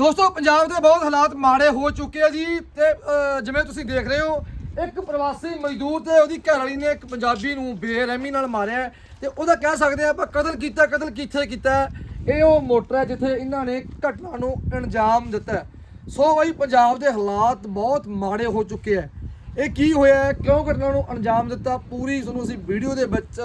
ਦੋਸਤੋ, ਪੰਜਾਬ ਦੇ ਬਹੁਤ ਹਾਲਾਤ ਮਾੜੇ ਹੋ ਚੁੱਕੇ ਆ ਜੀ ਤੇ ਜਿਵੇਂ ਤੁਸੀਂ ਦੇਖ ਰਹੇ ਹੋ, ਇੱਕ ਪ੍ਰਵਾਸੀ ਮਜ਼ਦੂਰ ਤੇ ਉਹਦੀ ਘਰ ਵਾਲੀ ਨੇ ਇੱਕ ਪੰਜਾਬੀ ਨੂੰ ਬੇਰਹਿਮੀ ਨਾਲ ਮਾਰਿਆ ਹੈ ਤੇ ਉਹਦਾ ਕਹਿ ਸਕਦੇ ਆ ਆਪਾਂ ਕਤਲ ਕੀਤਾ, ਕਤਲ ਕਿੱਥੇ ਕੀਤਾ ਇਹ ਉਹ ਮੋਟਰ ਹੈ ਜਿੱਥੇ ਇਹਨਾਂ ਨੇ ਘਟਨਾ ਨੂੰ ਅੰਜਾਮ ਦਿੱਤਾ ਸੋ ਬਈ, ਪੰਜਾਬ ਦੇ ਹਾਲਾਤ ਬਹੁਤ ਮਾੜੇ ਹੋ ਚੁੱਕੇ ਆ ਇਹ ਕੀ ਹੋਇਆ ਕਿਉਂ ਘਟਨਾ ਨੂੰ ਅੰਜਾਮ ਦਿੱਤਾ? ਪੂਰੀ ਤੁਹਾਨੂੰ ਅਸੀਂ ਵੀਡੀਓ ਦੇ ਵਿੱਚ,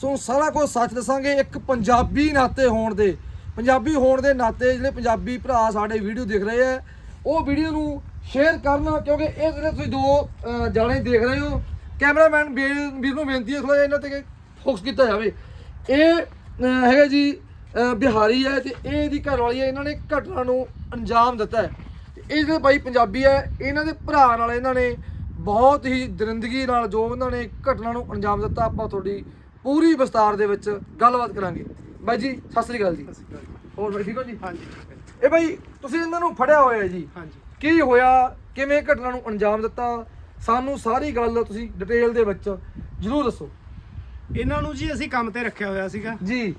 ਸੋ ਸਾਰਾ ਕੁਝ ਸੱਚ ਦੱਸਾਂਗੇ। ਇੱਕ ਪੰਜਾਬੀ ਨਾਤੇ ਹੋਣ ਦੇ ਪੰਜਾਬੀ ਹੋਣ ਦੇ ਨਾਤੇ ਜਿਹੜੇ ਪੰਜਾਬੀ ਭਰਾ ਸਾਡੇ ਵੀਡੀਓ ਦੇਖ ਰਹੇ ਆ, ਉਹ ਵੀਡੀਓ ਨੂੰ ਸ਼ੇਅਰ ਕਰਨਾ, ਕਿਉਂਕਿ ਇਹ ਜਿਹੜੇ ਤੁਸੀਂ ਦੋ ਜਾਣੇ ਦੇਖ ਰਹੇ ਹੋ ਕੈਮਰਾਮੈਨ ਵੀਰ ਵੀਰ ਨੂੰ ਬੇਨਤੀ ਹੈ ਥੋੜਾ ਜਿਹਾ ਇਹਨਾਂ ਤੇ ਫੋਕਸ ਕੀਤਾ ਜਾਵੇ। ਇਹ ਹੈਗਾ ਜੀ ਬਿਹਾਰੀ ਹੈ ਤੇ ਇਹ ਇਹਦੀ ਘਰ ਵਾਲੀ ਹੈ, ਇਹਨਾਂ ਨੇ ਘਟਨਾ ਨੂੰ ਅੰਜਾਮ ਦਿੱਤਾ ਹੈ। ਇਹ ਜਿਹੜੇ ਬਾਈ ਪੰਜਾਬੀ ਹੈ, ਇਹਨਾਂ ਦੇ ਭਰਾ ਨਾਲ ਇਹਨਾਂ ਨੇ ਬਹੁਤ ਹੀ ਦਰਿੰਦਗੀ ਨਾਲ ਜੋ ਇਹਨਾਂ ਨੇ ਘਟਨਾ ਨੂੰ ਅੰਜਾਮ ਦਿੱਤਾ, ਆਪਾਂ ਤੁਹਾਡੀ ਪੂਰੀ ਵਿਸਤਾਰ ਦੇ ਵਿੱਚ ਗੱਲਬਾਤ ਕਰਾਂਗੇ। ਬਾਈ ਜੀ ਸਤਿ ਸ੍ਰੀ ਅਕਾਲ ਜੀ। ਹੋਰ ਬਾਈ ਠੀਕ ਹੋ ਜੀ? ਹਾਂਜੀ ਇਹ ਬਾਈ ਤੁਸੀਂ ਇਹਨਾਂ ਨੂੰ ਫੜਿਆ ਹੋਇਆ ਜੀ। ਹਾਂਜੀ। ਕੀ ਹੋਇਆ? ਕਿਵੇਂ ਘਟਨਾ ਨੂੰ ਅੰਜਾਮ ਦਿੱਤਾ? ਸਾਨੂੰ ਸਾਰੀ ਗੱਲ ਤੁਸੀਂ ਡਿਟੇਲ ਦੇ ਵਿੱਚ ਜਰੂਰ ਦੱਸੋ। ਇਹਨਾਂ ਨੂੰ ਜੀ ਅਸੀਂ ਕੰਮ ਤੇ ਰੱਖਿਆ ਹੋਇਆ ਸੀਗਾ। ਜੀ।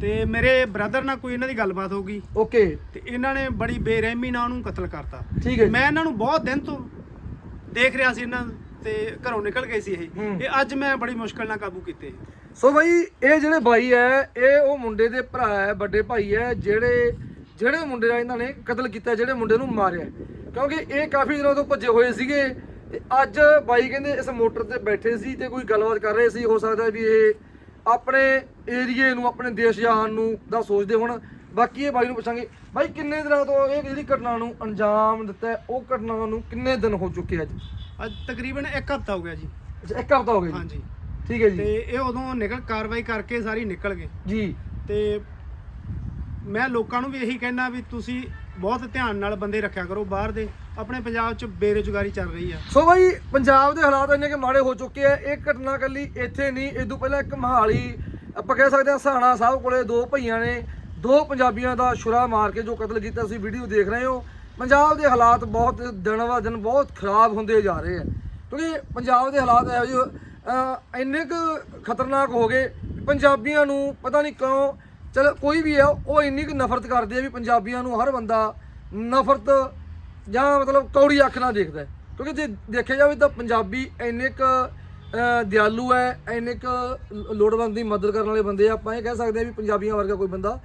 ਤੇ ਮੇਰੇ ਬ੍ਰਦਰ ਨਾਲ ਕੋਈ ਇਹਨਾਂ ਦੀ ਗੱਲਬਾਤ ਹੋ ਗਈ। ਓਕੇ। ਤੇ ਇਹਨਾਂ ਨੇ ਬੜੀ ਬੇਰਹਿਮੀ ਨਾਲ ਉਹਨੂੰ ਕਤਲ ਕਰਤਾ। ਠੀਕ ਹੈ ਜੀ। ਮੈਂ ਇਹਨਾਂ ਨੂੰ ਬਹੁਤ ਦਿਨ ਤੋਂ ਦੇਖ ਰਿਹਾ ਸੀ ਇਹਨਾਂ ਤੇ ਘਰੋਂ ਨਿਕਲ ਗਏ ਸੀ ਇਹ। ਹੂੰ। ਇਹ ਅੱਜ ਮੈਂ ਬੜੀ ਮੁਸ਼ਕਲ ਨਾਲ ਕਾਬੂ ਕੀਤੇ। ਸੋ ਬਾਈ ਇਹ ਜਿਹੜੇ ਬਾਈ ਹੈ ਇਹ ਉਹ ਮੁੰਡੇ ਦੇ ਭਰਾ ਹੈ ਵੱਡੇ ਭਾਈ ਹੈ ਜਿਹੜੇ ਜਿਹੜੇ ਮੁੰਡੇ ਦਾ ਇਹਨਾਂ ਨੇ ਕਤਲ ਕੀਤਾ ਜਿਹੜੇ ਮੁੰਡੇ ਨੂੰ ਮਾਰਿਆ ਕਿਉਂਕਿ ਇਹ ਕਾਫੀ ਦਿਨਾਂ ਤੋਂ ਭੱਜੇ ਹੋਏ ਸੀਗੇ ਤੇ ਅੱਜ ਬਾਈ ਕਹਿੰਦੇ ਇਸ ਮੋਟਰ ਤੇ ਬੈਠੇ ਸੀ ਤੇ ਕੋਈ ਗੱਲਬਾਤ ਕਰ ਰਹੇ ਸੀ। ਹੋ ਸਕਦਾ ਵੀ ਇਹ ਆਪਣੇ ਏਰੀਏ ਨੂੰ ਆਪਣੇ ਦੇਸ਼ ਜਾਣ ਨੂੰ ਦਾ ਸੋਚਦੇ ਹੋਣ। ਬਾਕੀ ਇਹ ਬਾਈ ਨੂੰ ਪੁੱਛਾਂਗੇ ਬਾਈ ਕਿੰਨੇ ਦਿਨਾਂ ਤੋਂ ਇਹ ਜਿਹੜੀ ਘਟਨਾ ਨੂੰ ਅੰਜਾਮ ਦਿੱਤਾ ਉਹ ਘਟਨਾ ਨੂੰ ਕਿੰਨੇ ਦਿਨ ਹੋ ਚੁੱਕੇ ਅੱਜ ਅੱਜ ਤਕਰੀਬਨ 1 ਹਫ਼ਤਾ ਹੋ ਗਿਆ ਜੀ। ਅੱਛਾ ਇੱਕ ਹਫ਼ਤਾ ਹੋ ਗਿਆ ਜੀ। ਹਾਂਜੀ। ਠੀਕ ਹੈ ਤੇ ਜੀ ਇਹ ਉਦੋਂ ਨਿਕਲ ਕਾਰਵਾਈ ਕਰਕੇ ਸਾਰੀ ਨਿਕਲ ਗਏ। ਜੀ। ਤੇ ਮੈਂ ਲੋਕਾਂ ਨੂੰ ਵੀ ਇਹੀ ਕਹਿਣਾ ਵੀ ਤੁਸੀਂ ਬਹੁਤ ਧਿਆਨ ਨਾਲ ਬੰਦੇ ਰੱਖਿਆ ਕਰੋ ਬਾਹਰ ਦੇ। ਆਪਣੇ ਪੰਜਾਬ 'ਚ ਬੇਰੁਜ਼ਗਾਰੀ ਚੱਲ ਰਹੀ ਆ। ਸੋ ਬਾਈ ਪੰਜਾਬ ਦੇ ਹਾਲਾਤ ਇੰਨੇ ਕਿ ਮਾੜੇ ਹੋ ਚੁੱਕੇ ਆ। ਇਹ ਘਟਨਾ ਕੱਲੀ ਇੱਥੇ ਨਹੀਂ ਇਦੋਂ ਪਹਿਲਾਂ ਇੱਕ ਮਹਾਲੀ ਆਪਾਂ ਕਹਿ ਸਕਦੇ ਹਾਂ ਸਾਣਾ ਸਾਹਿਬ ਕੋਲੇ ਦੋ ਭਈਆਂ ਨੇ ਦੋ ਪੰਜਾਬੀਆਂ ਦਾ ਛੁਰਾ ਮਾਰ ਕੇ ਜੋ ਕਤਲ ਕੀਤਾ ਤੁਸੀਂ ਵੀਡੀਓ ਦੇਖ ਰਹੇ ਹੋ। ਪੰਜਾਬ ਦੇ ਹਾਲਾਤ ਬਹੁਤ ਦਿਨ ਵਾ ਦਿਨ ਬਹੁਤ ਖਰਾਬ ਹੁੰਦੇ ਜਾ ਰਹੇ ਆ। ਕਿਉਂਕਿ ਪੰਜਾਬ ਦੇ ਹਾਲਾਤ ਇਹੋ ਜਿਹੇ ਇੰਨੇ ਕੁ ਖਤਰਨਾਕ ਹੋ ਗਏ ਪੰਜਾਬੀਆਂ ਨੂੰ ਪਤਾ ਨਹੀਂ ਕਿਉਂ ਚਲ ਕੋਈ ਵੀ ਆ ਉਹ ਇੰਨੀ ਕੁ ਨਫ਼ਰਤ ਕਰਦੇ ਆ ਵੀ ਪੰਜਾਬੀਆਂ ਨੂੰ ਹਰ ਬੰਦਾ ਨਫ਼ਰਤ ਜਾਂ ਮਤਲਬ ਕੌੜੀ ਅੱਖ ਨਾਲ ਦੇਖਦਾ ਹੈ। ਕਿਉਂਕਿ ਜੇ ਦੇਖਿਆ ਜਾਵੇ ਤਾਂ ਪੰਜਾਬੀ ਇੰਨੇ ਕ ਦਿਆਲੂ ਹੈ ਇੰਨੇ ਕ ਲੋੜਵੰਦ ਦੀ ਮਦਦ ਕਰਨ ਵਾਲੇ ਬੰਦੇ ਆ ਆਪਾਂ ਇਹ ਕਹਿ ਸਕਦੇ ਆ ਵੀ ਪੰਜਾਬੀਆਂ ਵਰਗਾ ਕੋਈ ਬੰਦਾ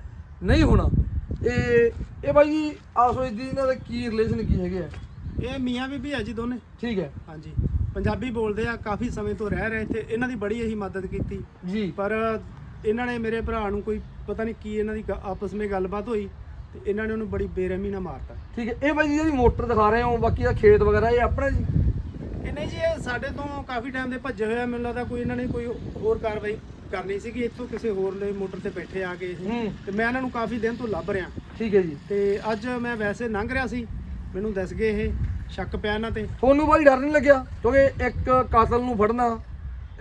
ਨਹੀਂ ਹੋਣਾ। ਇਹ ਇਹ ਬਾਈ ਜੀ ਆਸੋ ਦੀ ਇਹਨਾਂ ਦਾ ਕੀ ਰਿਲੇਸ਼ਨ ਕੀ ਹੈਗੇ ਆ? ਇਹ ਮੀਆਂ ਬੀਬੀ ਆ ਜੀ ਦੋਨੇ। ਠੀਕ ਹੈ। ਹਾਂਜੀ। ਪੰਜਾਬੀ ਬੋਲਦੇ ਆ ਕਾਫੀ ਸਮੇਂ ਤੋਂ ਰਹਿ ਰਹੇ ਤੇ ਇਹਨਾਂ ਦੀ ਬੜੀ ਇਹੀ ਮਦਦ ਕੀਤੀ। ਜੀ। ਪਰ ਇਹਨਾਂ ਨੇ ਮੇਰੇ ਭਰਾ ਨੂੰ ਕੋਈ ਪਤਾ ਨਹੀਂ ਕੀ ਇਹਨਾਂ ਦੀ ਗ- ਆਪਸ ਵਿੱਚ ਗੱਲਬਾਤ ਹੋਈ ਤੇ ਇਹਨਾਂ ਨੇ ਉਹਨੂੰ ਬੜੀ ਬੇਰਹਿਮੀ ਨਾਲ ਮਾਰਤਾ। ਠੀਕ ਹੈ ਇਹ ਬਾਈ ਜੀ ਜਿਹੜੀ ਮੋਟਰ ਦਿਖਾ ਰਹੇ ਹੋ ਬਾਕੀ ਦਾ ਖੇਤ ਵਗੈਰਾ ਇਹ ਆਪਣਾ ਜੀ? ਇਹ ਨਹੀਂ ਜੀ ਇਹ ਸਾਡੇ ਤੋਂ ਕਾਫੀ ਟਾਈਮ ਦੇ ਭੱਜੇ ਹੋਏ ਆ ਮੈਨੂੰ ਲੱਗਦਾ ਕੋਈ ਇਹਨਾਂ ਨੇ ਕੋਈ ਹੋਰ ਕਾਰਵਾਈ ਕਰਨੀ ਸੀਗੀ ਇੱਥੋਂ ਕਿਸੇ ਹੋਰ ਨੇ ਮੋਟਰ ਤੇ ਬੈਠੇ ਆ ਕੇ ਇਹ। ਹੂੰ। ਤੇ ਮੈਂ ਇਹਨਾਂ ਨੂੰ ਕਾਫੀ ਦਿਨ ਤੋਂ ਲੱਭ ਰਿਹਾ। ਠੀਕ ਹੈ ਜੀ। ਤੇ ਅੱਜ ਮੈਂ ਵੈਸੇ ਲੰਘ ਰਿਹਾ ਸੀ ਮੈਨੂੰ ਦੱਸ ਗਏ ਇਹ। ਸ਼ੱਕ ਪਿਆ ਇਹਨਾਂ ਤੇ। ਤੁਹਾਨੂੰ ਬਾਈ ਡਰ ਨਹੀਂ ਲੱਗਿਆ? ਕਿਉਂਕਿ ਇੱਕ ਕਾਤਲ ਨੂੰ ਫੜਨਾ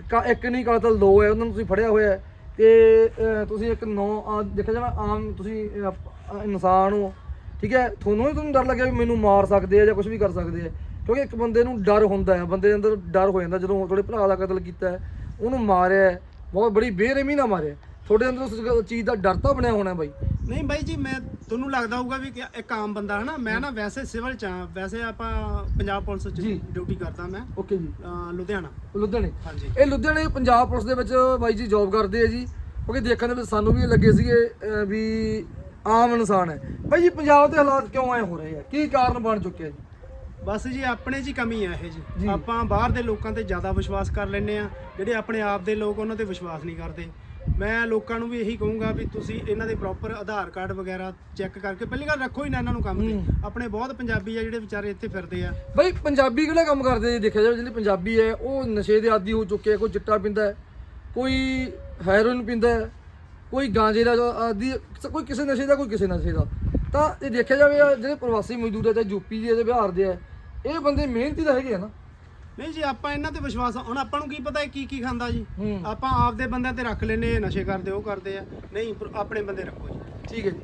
ਕਾ- ਇੱਕ ਨਹੀਂ ਕਾਤਲ ਦੋ ਹੈ ਉਹਨਾਂ ਨੂੰ ਤੁਸੀਂ ਫੜਿਆ ਹੋਇਆ ਹੈ। ਤੇ ਅਹ, ਤੁਸੀਂ ਇੱਕ ਨੌ ਦੇਖਿਆ ਜਾਵੇ ਆਮ ਤੁਸੀਂ ਅਹ, ਅਹ, ਇਨਸਾਨ ਹੋ। ਠੀਕ ਹੈ? ਤੁਹਾਨੂੰ ਵੀ ਤੁਹਾਨੂੰ ਡਰ ਲੱਗਿਆ ਵੀ ਮੈਨੂੰ ਮਾਰ ਸਕਦੇ ਆ ਜਾਂ ਕੁਝ ਵੀ ਕਰ ਸਕਦੇ ਆ। ਕਿਉਂਕਿ ਇੱਕ ਬੰਦੇ ਨੂੰ ਡਰ ਹੁੰਦਾ ਹੈ। ਬੰਦੇ ਦੇ ਅੰਦਰ ਡਰ ਹੋ ਜਾਂਦਾ ਜਦੋਂ ਤੁਹਾਡੇ ਭਰਾ ਦਾ ਕਤਲ ਕੀਤਾ ਹੈ। ਉਹਨੂੰ ਮਾਰਿਆ ਹੈ, ਬਹੁਤ ਬੜੀ ਬੇਰਹਿਮੀ ਨਾਲ ਮਾਰਿਆ ਤੁਹਾਡੇ ਅੰਦਰ ਉਸ ਗ- ਚੀਜ਼ ਦਾ ਡਰ ਤਾਂ ਬਣਿਆ ਹੋਣਾ ਬਾਈ। ਨਹੀਂ ਬਾਈ ਜੀ ਮੈਂ ਤੁਹਾਨੂੰ ਲੱਗਦਾ ਹੋਊਗਾ ਵੀ ਕਿ ਇੱਕ ਆਮ ਬੰਦਾ ਹੈ ਨਾ ਮੈਂ ਨਾ ਵੈਸੇ ਸਿਵਲ ਚ ਹਾਂ। ਵੈਸੇ ਆਪਾਂ ਪੰਜਾਬ ਪੁਲਿਸ ਚ ਜੀ। ਡਿਊਟੀ ਕਰਦਾ ਮੈਂ ਓਕੇ ਜੀ। ਅਹ ਲੁਧਿਆਣਾ। ਲੁਧਿਆਣੇ। ਹਾਂਜੀ। ਇਹ ਲੁਧਿਆਣੇ ਪੰਜਾਬ ਪੁਲਿਸ ਦੇ ਵਿੱਚ ਬਾਈ ਜੀ ਜੌਬ ਕਰਦੇ ਆ ਜੀ। ਕਿਉਂਕਿ ਦੇਖਣ ਦੇ ਵਿੱਚ ਸਾਨੂੰ ਵੀ ਇਹ ਲੱਗੇ ਸੀਗੇ ਅਹ, ਵੀ ਆਮ ਇਨਸਾਨ ਹੈ। ਬਾਈ ਜੀ ਪੰਜਾਬ ਦੇ ਹਾਲਾਤ ਕਿਉਂ ਐ ਹੋ ਰਹੇ ਆ? ਕੀ ਕਾਰਨ ਬਣ ਚੁੱਕੇ ਆ ਜੀ? ਬਸ ਜੀ ਆਪਣੇ 'ਚ ਹੀ ਕਮੀ ਆ ਇਹ ਜੀ। ਜੀ। ਆਪਾਂ ਬਾਹਰ ਦੇ ਲੋਕਾਂ ਤੇ ਜ਼ਿਆਦਾ ਵਿਸ਼ਵਾਸ ਕਰ ਲੈਂਦੇ ਆ। ਜਿਹੜੇ ਆਪਣੇ ਆਪ ਦੇ ਲੋਕ ਉਹਨਾਂ ਤੇ ਵਿਸ਼ਵਾਸ ਨਹੀਂ ਕਰਦੇ। ਮੈਂ ਲੋਕਾਂ ਨੂੰ ਵੀ ਇਹੀ ਕਹੂੰਗਾ ਵੀ ਤੁਸੀਂ ਇਹਨਾਂ ਦੇ ਪ੍ਰੋਪਰ ਆਧਾਰ ਕਾਰਡ ਵਗੈਰਾ ਚੈੱਕ ਕਰਕੇ ਪਹਿਲੀ ਗੱਲ ਰੱਖੋ ਹੀ ਨਾ ਇਹਨਾਂ ਨੂੰ ਕੰਮ ਤੇ। ਆਪਣੇ ਬਹੁਤ ਪੰਜਾਬੀ ਆ ਜਿਹੜੇ ਵਿਚਾਰੇ ਇੱਥੇ ਫਿਰਦੇ ਆ। ਬਾਈ ਪੰਜਾਬੀ ਕਿਹੜਾ ਕੰਮ ਕਰਦੇ ਜੀ? ਦੇਖਿਆ ਜਾਵੇ ਜਿਹੜੇ ਪੰਜਾਬੀ ਹੈ ਉਹ ਨਸ਼ੇ ਦੇ ਆਦੀ ਹੋ ਚੁੱਕੇ ਆ ਕੋਈ ਚਿੱਟਾ ਪੀਂਦਾ ਹੈ ਕੋਈ ਹੈਰੋਇਨ ਪੀਂਦਾ ਹੈ ਕੋਈ ਗਾਂਜੇ ਦਾ ਆਦੀ ਕੋਈ ਕਿਸੇ ਨਸ਼ੇ ਦਾ ਕੋਈ ਕਿਸੇ ਨਸ਼ੇ ਦਾ। ਤਾਂ ਇਹ ਦੇਖਿਆ ਜਾਵੇ ਜਿਹੜੇ ਪ੍ਰਵਾਸੀ ਮਜ਼ਦੂਰ ਹੈ ਚਾਹੇ ਯੂਪੀ ਦੇ ਜਾਂ ਬਿਹਾਰ ਦੇ ਆ ਇਹ ਬੰਦੇ ਮਿਹਨਤੀ ਤਾਂ ਹੈਗੇ ਆ ਨਾ। ਨਹੀਂ ਜੀ ਆਪਾਂ ਇਹਨਾਂ ਤੇ ਵਿਸ਼ਵਾਸ ਹੁਣ ਆਪਾਂ ਨੂੰ ਕੀ ਪਤਾ ਇਹ ਕੀ ਕੀ ਖਾਂਦਾ ਜੀ? ਹੂੰ। ਆਪਾਂ ਆਪਦੇ ਬੰਦਿਆਂ ਤੇ ਰੱਖ ਲੈਨੇ ਇਹ ਨਸ਼ੇ ਕਰਦੇ ਉਹ ਕਰਦੇ ਆ। ਨਹੀਂ ਪਰ ਆਪਣੇ ਬੰਦੇ ਰੱਖੋ ਜੀ। ਠੀਕ ਹੈ ਜੀ।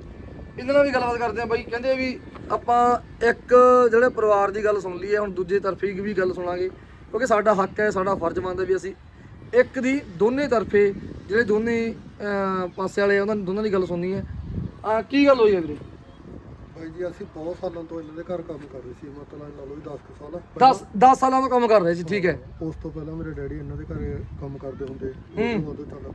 ਇਹਨਾਂ ਨਾਲ ਵੀ ਗੱਲਬਾਤ ਕਰਦੇ ਆ ਬਾਈ। ਕਹਿੰਦੇ ਵੀ ਆਪਾਂ ਇੱਕ ਜਿਹੜੇ ਪਰਿਵਾਰ ਦੀ ਗੱਲ ਸੁਣ ਲਈ ਹੈ ਹੁਣ ਦੂਜੇ ਤਰਫੀ ਵੀ ਗੱਲ ਸੁਣਾਂਗੇ। ਕਿਉਂਕਿ ਸਾਡਾ ਹੱਕ ਹੈ ਸਾਡਾ ਫਰਜ਼ ਬਣਦਾ ਵੀ ਅਸੀਂ ਇੱਕ ਦੀ ਦੋਨੇ ਤਰਫੇ ਜਿਹੜੇ ਦੋਨੇ ਅਹ, ਪਾਸੇ ਵਾਲੇ ਆ, ਉਹਨਾਂ ਦੋਨਾਂ ਦੀ ਗੱਲ ਸੁਣਨੀ ਹੈ। ਆ ਕੀ ਗੱਲ ਹੋਈ ਹੈ ਵੀਰੇ? ਜੀ ਅਸੀਂ ਬਹੁਤ ਸਾਲਾਂ ਤੋਂ ਇਹਨਾਂ ਦੇ ਘਰ ਕੰਮ ਕਰ ਰਹੇ ਸੀ ਮਤਲਬ ਲਾ ਲਓ ਵੀ 10 ਕੁ ਸਾਲ 10 10 ਸਾਲਾਂ ਤੋਂ ਕੰਮ ਕਰ ਰਹੇ ਸੀ ਠੀਕ ਹੈ। ਉਸ ਤੋਂ ਪਹਿਲਾਂ ਮੇਰੇ ਡੈਡੀ ਇਹਨਾਂ ਦੇ ਘਰੇ ਕੰਮ ਕਰਦੇ ਹੁੰਦੇ ਹੂੰ। ਉਦੋਂ ਚੱਲ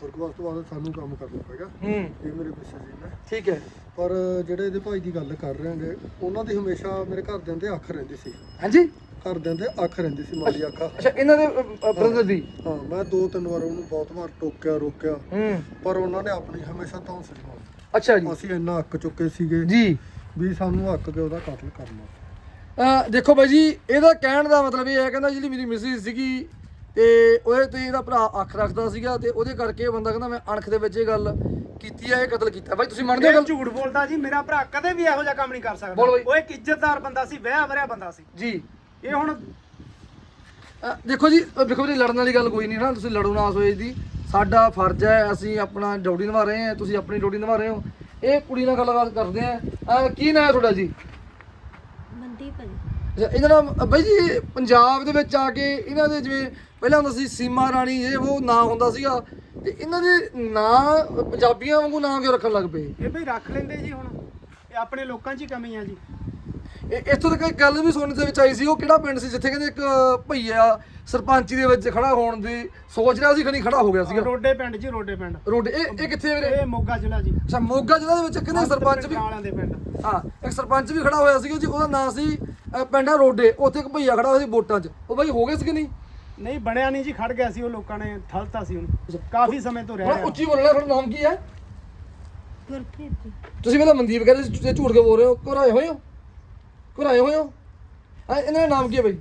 ਸੁਰਗਵਾਸ ਤੋਂ ਬਾਅਦ ਸਾਨੂੰ ਕੰਮ ਕਰਨਾ ਪੈਗਾ ਹੂੰ। ਇਹ ਮੇਰੇ ਪਿੱਛੇ ਜੀ ਨੇ ਠੀਕ ਹੈ। ਪਰ ਜਿਹੜੇ ਇਹਦੇ ਭਾਈ ਦੀ ਗੱਲ ਕਰ ਰਹੇ ਹਾਂਗੇ ਉਹਨਾਂ ਦੀ ਹਮੇਸ਼ਾ ਮੇਰੇ ਘਰਦਿਆਂ ਅੱਖ ਰਹਿੰਦੀ ਸੀ। ਹਾਂਜੀ? ਘਰਦਿਆਂ ਅੱਖ ਰਹਿੰਦੀ ਸੀ ਮਾਲੀ ਅੱਖ। ਅੱਛਾ ਇਹਨਾਂ ਦੇ ਬ੍ਰਦਰ ਦੀ? ਹਾਂ ਮੈਂ ਦੋ ਤਿੰਨ ਵਾਰ ਉਹਨੂੰ ਬਹੁਤ ਵਾਰ ਟੋਕਿਆ ਰੋਕਿਆ। ਹੂੰ। ਪਰ ਉਹਨਾਂ ਨੇ ਆਪਣੀ ਹਮੇਸ਼ਾ ਧੌਂਸਲੀ ਮਾਰੀ ਅੱਛਾ ਜੀ। ਅਸੀਂ ਇੰਨਾ ਅੱਕ ਚੁੱਕੇ ਸੀਗੇ ਜੀ। ਵੀ ਸਾਨੂੰ ਅੱਕ ਕੇ ਉਹਦਾ ਕਤਲ ਕਰਨਾ। ਦੇਖੋ ਬਾਈ ਜੀ ਇਹਦਾ ਕਹਿਣ ਦਾ ਮਤਲਬ ਇਹ ਹੈ ਕਹਿੰਦਾ ਜਿਹੜੀ ਮੇਰੀ ਮਿਸਿਸ ਸੀਗੀ ਤੇ ਉਹਦੇ ਤੇ ਇਹਦਾ ਭਰਾ ਅੱਖ ਰੱਖਦਾ ਸੀਗਾ ਤੇ ਉਹਦੇ ਕਰਕੇ ਇਹ ਬੰਦਾ ਕਹਿੰਦਾ ਮੈਂ ਅਣਖ ਦੇ ਵਿੱਚ ਇਹ ਗੱਲ ਕੀਤੀ ਆ ਇਹ ਕਤਲ ਕੀਤਾ। ਬਾਈ ਤੁਸੀਂ ਮੰਨਦੇ ਹੋ ਇਹ ਗੱਲ? ਝੂਠ ਬੋਲਦਾ ਜੀ ਮੇਰਾ ਭਰਾ ਕਦੇ ਵੀ ਇਹੋ ਜਿਹਾ ਕੰਮ ਨਹੀਂ ਕਰ ਸਕਦਾ। ਬੋਲੋ ਬਈ। ਉਹ ਇੱਕ ਇੱਜ਼ਤਦਾਰ ਬੰਦਾ ਸੀ ਵਿਆਹ ਵਰਿਆ ਬੰਦਾ ਸੀ। ਜੀ। ਇਹ ਹੁਣ ਦੇਖੋ ਜੀ ਅਹ ਦੇਖੋ ਜੀ ਲੜਨ ਵਾਲੀ ਗੱਲ ਕੋਈ ਨਹੀਂ ਨਾ ਤੁਸੀਂ ਲੜੋ ਨਾ ਸੋਏ ਦੀ। ਸਾਡਾ ਫਰਜ਼ ਹੈ ਅਸੀਂ ਆਪਣਾ ਡਿਊਟੀ ਨਿਭਾ ਰਹੇ ਹਾਂ ਤੁਸੀਂ ਆਪਣੀ ਡਿਊਟੀ ਨਿਭਾ ਰਹੇ ਹੋ। ਇਹ ਕੁੜੀ ਨਾਲ ਗੱਲਬਾਤ ਕਰਦੇ ਆ ਕੀ ਨਾਂ ਹੈ ਤੁਹਾਡਾ ਜੀ? ਮਨਦੀਪ ਜੀ। ਅੱਛਾ ਇਹਨਾਂ ਦਾ ਅਹ ਬਾਈ ਜੀ ਪੰਜਾਬ ਦੇ ਵਿੱਚ ਆ ਕੇ ਇਹਨਾਂ ਦੇ ਜਿਵੇਂ ਪਹਿਲਾਂ ਹੁੰਦਾ ਸੀ ਸੀਮਾ ਰਾਣੀ ਇਹ ਉਹ ਨਾਂ ਹੁੰਦਾ ਸੀਗਾ। ਤੇ ਇਹਨਾਂ ਦੇ ਨਾਂ ਪੰਜਾਬੀਆਂ ਵਾਂਗੂ ਨਾਂ ਕਿਉਂ ਰੱਖਣ ਲੱਗ ਪਏ? ਇਹ ਬਈ ਰੱਖ ਲੈਂਦੇ ਜੀ ਹੁਣ। ਇਹ ਆਪਣੇ ਲੋਕਾਂ 'ਚ ਹੀ ਕਮੀ ਆ ਜੀ। ਇੱਥੋਂ ਤੱਕ ਇੱਕ ਗੱਲ ਵੀ ਸੁਣਨ ਦੇ ਵਿੱਚ ਆਈ ਸੀ ਉਹ ਕਿਹੜਾ ਪਿੰਡ ਸੀ ਜਿੱਥੇ ਕਹਿੰਦੇ ਇੱਕ ਭਈਆ ਸਰਪੰਚੀ ਦੇ ਵਿੱਚ ਖੜਾ ਹੋਣ ਦੀ ਸੋਚ ਰਿਹਾ ਸੀ ਖਣੀ ਖੜਾ ਹੋ ਗਿਆ ਸੀਗਾ। ਰੋਡੇ ਪਿੰਡ ਜੀ ਰੋਡੇ ਪਿੰਡ। ਰੋਡ ਇਹ ਇਹ ਕਿੱਥੇ ਵੀਰੇ? ਇਹ ਮੋਗਾ ਜ਼ਿਲ੍ਹਾ ਜੀ। ਅੱਛਾ ਮੋਗਾ ਜ਼ਿਲ੍ਹਾ ਦੇ ਵਿੱਚ ਕਹਿੰਦੇ ਸਰਪੰਚ ਵੀ ਵਾਲਿਆਂ ਦੇ ਪਿੰਡ। ਹਾਂ ਇੱਕ ਸਰਪੰਚ ਵੀ ਖੜਾ ਹੋਇਆ ਸੀਗਾ ਜੀ ਉਹਦਾ ਨਾਂ ਸੀ ਅਹ, ਪਿੰਡ ਆ ਰੋਡੇ ਉੱਥੇ ਇੱਕ ਭਈਆ ਖੜਾ ਹੋਇਆ ਸੀ ਵੋਟਾਂ 'ਚ। ਉਹ ਬਾਈ ਹੋ ਗਏ ਸੀ ਕਿ ਨਹੀਂ? ਨਹੀਂ ਬਣਿਆ ਨਹੀਂ ਜੀ ਖੜ ਗਿਆ ਸੀ ਉਹ ਲੋਕਾਂ ਨੇ ਠਲਤਾ ਸੀ ਉਹਨੂੰ। ਕਾਫੀ ਸਮੇਂ ਤੋਂ ਰਹਿ ਥੋੜਾ ਰਿਹਾ। ਉੱਚੀ ਬੋਲਣਾ ਤੁਹਾਡਾ ਨਾਮ ਕੀ ਹੈ? ਗੁਰਪ੍ਰੀਤ ਜੀ। ਤੁਸੀਂ ਪਹਿਲਾਂ ਮਨਦੀਪ ਕਹਿੰਦੇ ਸੀ ਝੂਠ ਕੇ ਬੋਲ ਰਹੇ ਹੋ? ਘਰਾਏ ਹੋਏ ਹੋ? ਘਰਾਏ ਹੋਏ ਹੋ? ਹਾਂ ਇਹਨਾਂ ਦਾ ਨਾਮ ਕੀ ਹੈ ਬਾਈ?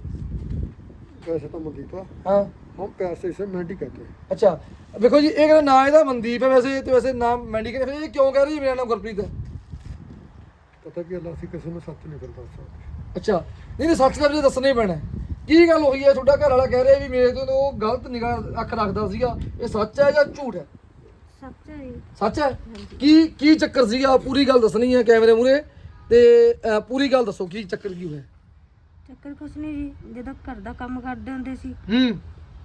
ਵੈਸੇ ਤਾਂ ਮਨਦੀਪ ਆ। ਹਾਂ। ਹਮ ਪੈਸੇ ਸੇ ਮੈਂਡੀ ਕਹਤੇ ਅੱਛਾ ਵੇਖੋ ਜੀ ਇਹ ਕਹਿੰਦਾ ਨਾਂ ਇਹਦਾ ਮਨਦੀਪ ਹੈ ਵੈਸੇ ਤੇ ਵੈਸੇ ਨਾਮ ਮੈਡੀਕਲ ਇਹ ਕਿਉਂ ਕਹਿ ਰਹੀ ਮੇਰਾ ਨਾਮ ਗੁਰਪ੍ਰੀਤ ਹੈ? ਪਤਾ ਕੀ ਅੱਲਾ ਅਸੀਂ ਕਿਸੇ ਨੂੰ ਸੱਚ ਨਹੀਂ ਕਰ ਦੱਸ ਸਕਦੇ। ਅੱਛਾ ਨਹੀਂ ਨਹੀਂ ਸੱਚ ਤਾਂ ਵੀ ਦੱਸਣਾ ਹੀ ਪੈਣਾ ਹੈ। ਕੀ ਗੱਲ ਹੋਈ ਹੈ? ਤੁਹਾਡਾ ਘਰ ਵਾਲਾ ਕਹਿ ਰਿਹਾ ਵੀ ਮੇਰੇ ਤੋਂ ਤਾਂ ਉਹ ਗਲਤ ਨਿਗਾਹ ਅੱਖ ਰੱਖਦਾ ਸੀਗਾ। ਇਹ ਸੱਚ ਹੈ ਜਾਂ ਝੂਠ ਹੈ? ਸੱਚ ਹੈ ਜੀ। ਸੱਚ ਹੈ? ਕੀ ਕੀ ਚੱਕਰ ਸੀਗਾ? ਪੂਰੀ ਗੱਲ ਦੱਸਣੀ ਹੈ ਕੈਮਰੇ ਮੂਰੇ ਤੇ ਅਹ, ਪੂਰੀ ਗੱਲ ਦੱਸੋ ਕੀ ਚੱਕਰ ਕੀ ਹੋਇਆ? ਚੱਕਰ ਕੁਛ ਨਹੀਂ ਜੀ ਜਦੋਂ ਘਰ ਦਾ ਕੰਮ ਕਰਦੇ ਹੁੰਦੇ ਸੀ ਹੂੰ।